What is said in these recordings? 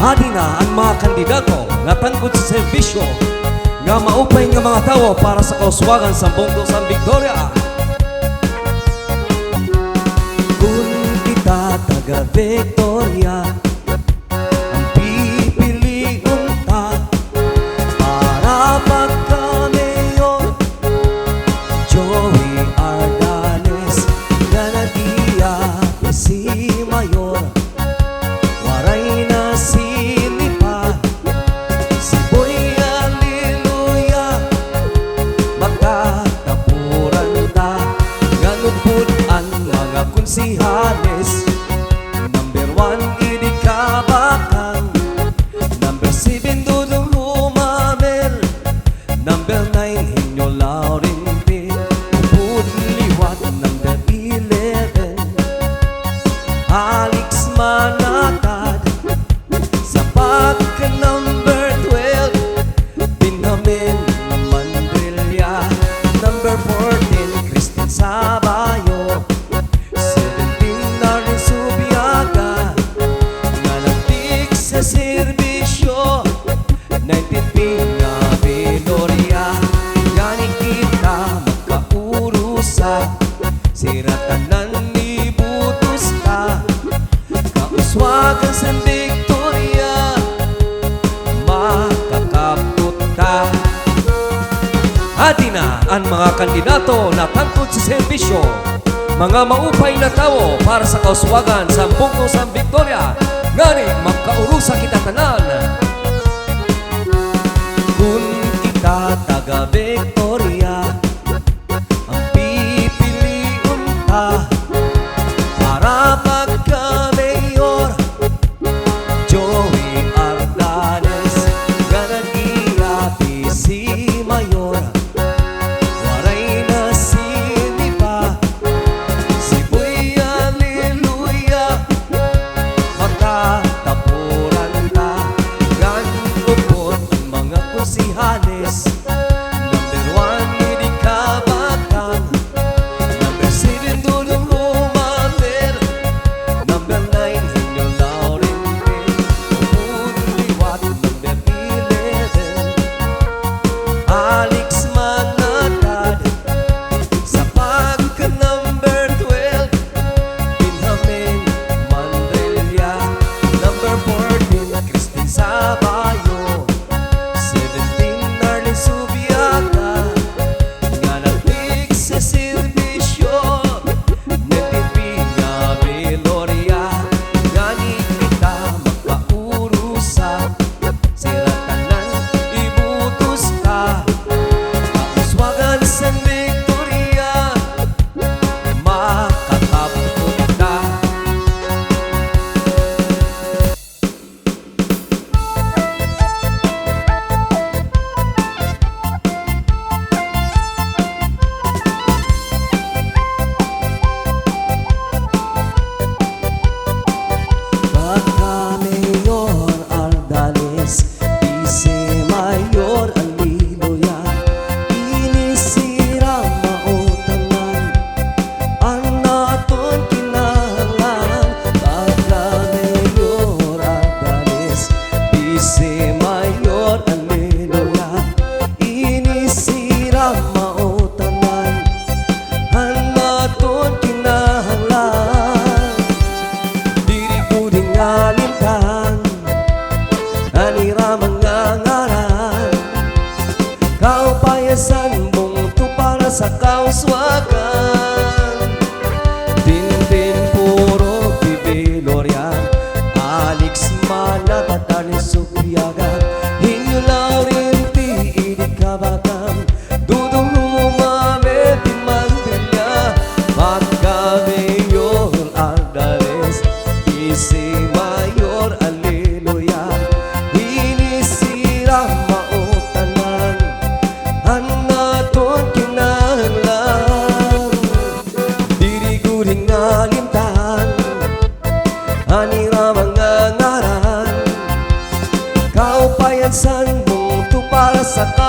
Hadi na ang mga kandidato nga tangkod sa serbisyo nga maupay nga mga tao para sa kauswagan sa Bongko San Victoria. Kung kita taga Victoria, kita Hati na ang mga kandidato na tangkod sa serbisyo. Mga maupay na tao para sa kauswagan sa bungkong San Victoria. Ngani magkaurusa kita tanan. dança com sua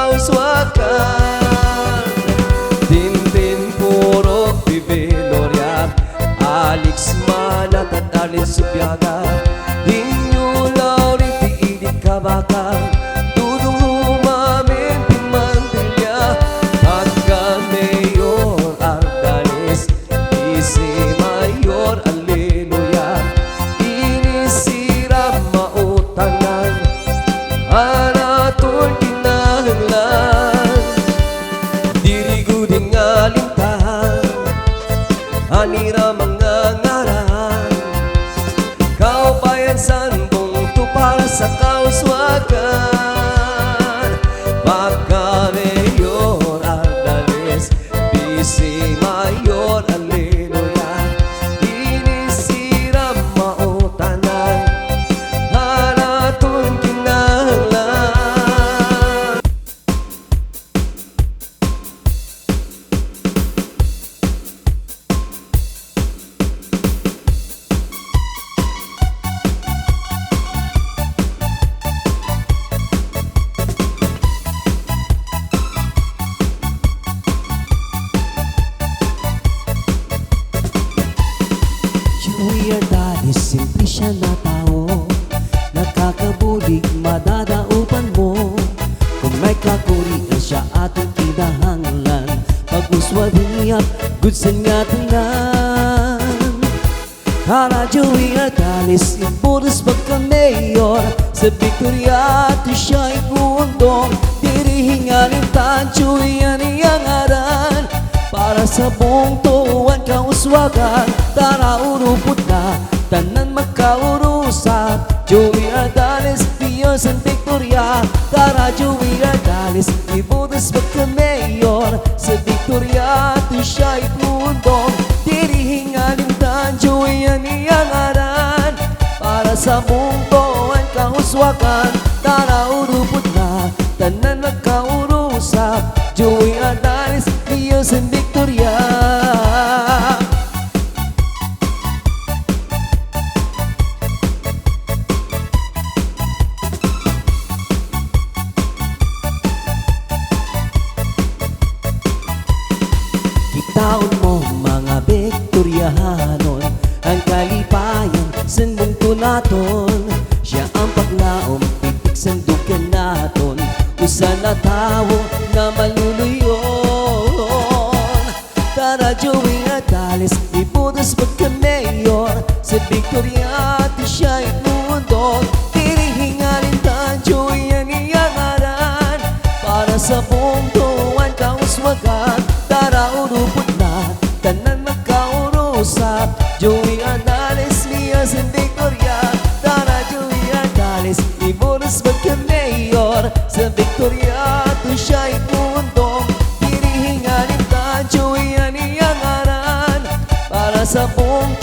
Auswakan Tintin puro Bibi Lorian Alex Manat at Alin Subiaga. Dinyulaw rin tiilit Anira mga ngaran Kaubayan sandong to para sa kauswagan Joey Ardalis, simple siya na tao Nakakabulig, madadaupan mo Kung may kakurian siya atong kinahanglan Pag-uswadiyap, good sa nga tanan Para Joey Ardalis, ipuros pagka-mayor Sa Victoria, to siya ikundong Dirihinganin tan, Joey ang iyang aran para sa buong tuwan kauswagan Tara urupot na. Tanan magkaurusap Joey Ardales Piyos ang Victoria. Tara Joey Ardales Ibudas magka-mayor Sa Victoria Ito siya'y tundong Dirihing alintan Joey ang iyang aran Para sa buong tuwan kauswagan Tara urupot na. Tanan magkaurusap naton Usa na tao na maluluyon Tara Joey Atales, iputos pagka-mayor Sa Victoria, di siya'y sa buong